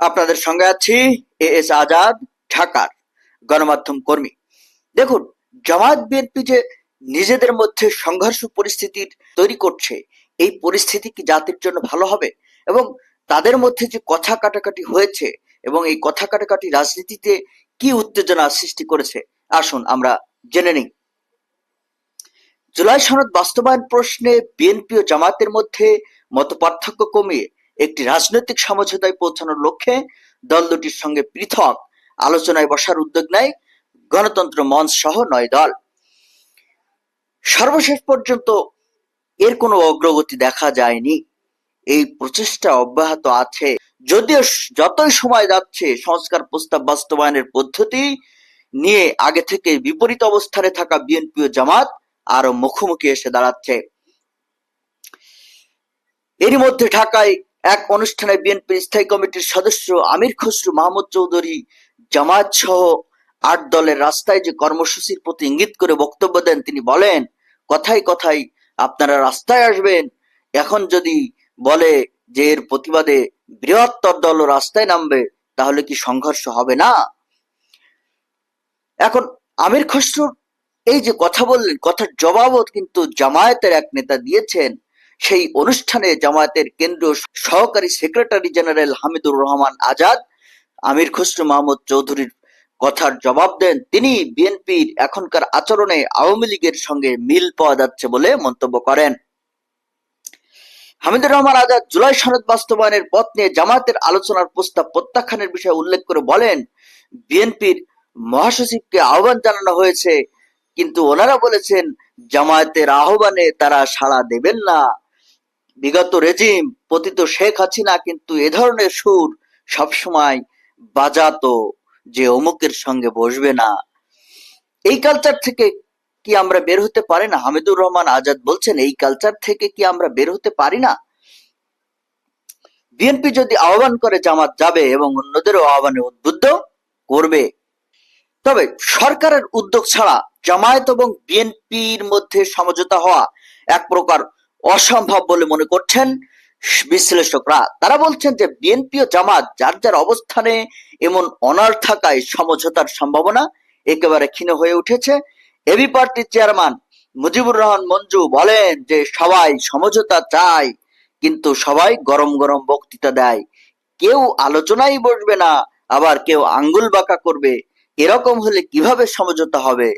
আপনাদের সঙ্গে আছি এ এস আজাদ ঢাকার গণমাধ্যম কর্মী। দেখুন জামাত বিএনপি যে নিজেদের মধ্যে সংঘর্ষ পরিস্থিতির তৈরি করছে, এই পরিস্থিতি কি জাতির জন্য ভালো হবে? এবং তাদের মধ্যে যে কথা কাটাকাটি হয়েছে এবং এই কথা কাটাকাটি রাজনীতিতে কি উত্তেজনা সৃষ্টি করেছে, আসুন আমরা জেনে নিই। জুলাই সনদ বাস্তবায়ন প্রশ্নে বিএনপি ও জামাতের মধ্যে মত পার্থক্য কমিয়ে একটি রাজনৈতিক সমঝোতায় পৌঁছানোর লক্ষ্যে দল দুটির সঙ্গে পৃথক আলোচনায় বসার উদ্যোগ নেয় গণতন্ত্র মঞ্চ সহ নয় দল। সর্বশেষ পর্যন্ত এর কোনো অগ্রগতি দেখা যায়নি। এই প্রচেষ্টা অব্যাহত আছে। যদিও যতই সময় যাচ্ছে, সংস্কার প্রস্তাব বাস্তবায়নের পদ্ধতি নিয়ে আগে থেকে বিপরীত অবস্থানে থাকা বিএনপি ও জামাত আরও মুখোমুখি এসে দাঁড়াচ্ছে। এরই মধ্যে ঢাকায় এক অনুষ্ঠানে বিএনপির স্থায়ী কমিটির সদস্য আমির খসরু মাহমুদ চৌধুরী, জামায়াত সহ আট দলের রাস্তায় যে কর্মসূচির প্রতি ইঙ্গিত করে বক্তব্য দেন, তিনি বলেন, কথায় কথায় আপনারা রাস্তায় আসবেন। এখন যদি বলে যে এর প্রতিবাদে বৃহত্তর দল রাস্তায় নামবে, তাহলে কি সংঘর্ষ হবে না? এখন আমির খসরুর এই যে কথা বললেন, কথার জবাবও কিন্তু জামায়াতের এক নেতা দিয়েছেন। সেই অনুষ্ঠানে জামায়াতের কেন্দ্রীয় সহকারী সেক্রেটারি জেনারেল হামিদুর রহমান আজাদ, আমির খসরু মাহমুদ চৌধুরীর কথার জবাব দেন। তিনি বিএনপির এখনকার আচরণে আওয়ামী লীগের সঙ্গে মিল পাওয়া যাচ্ছে বলে মন্তব্য করেন। হামিদুর রহমান আজাদ জুলাই সনদ বাস্তবায়নের পথ নিয়ে জামায়াতের আলোচনার প্রস্তাব প্রত্যাখ্যানের বিষয়ে উল্লেখ করে বলেন, বিএনপির মহাসচিবকে আহ্বান জানানো হয়েছে, কিন্তু ওনারা বলেছেন, জামায়াতের আহ্বানে তারা সাড়া দেবেন না। বিগত রেজিম পতিত শেখ হাসিনা কিন্তু এ ধরনের সুর সবসময় বাজাতো যে অমুকের সঙ্গে বসবে না। এই কালচার থেকে কি আমরা বের হতে পারি না? হামিদুর রহমান আজাদ বলছেন, এই কালচার থেকে কি আমরা বের হতে পারি না? বিএনপি যদি আহ্বান করে জামাত যাবে এবং অন্যদেরও আহ্বানে উদ্বুদ্ধ করবে, তবে সরকারের উদ্যোগ ছাড়া জামায়াত এবং বিএনপির মধ্যে সমঝোতা হওয়া এক প্রকার অসম্ভব বলে মনে করছেন বিশ্লেষকরা। তারা বলছেন যে, বিএনপি ও জামাত যার যার অবস্থানে এমন অনার থাকায় সমঝোতার সম্ভাবনা একেবারে ক্ষীণ হয়ে উঠেছে। এবি পার্টির চেয়ারম্যান মুজিবুর রহমান মঞ্জু বলেন যে, সবাই সমঝোতা চায়, কিন্তু সবাই গরম গরম বক্তৃতা দেয়। কেউ আলোচনায় বসবে না, আবার কেউ আঙ্গুল বাঁকা করবে। এরকম হলে কীভাবে সমঝোতা হবে?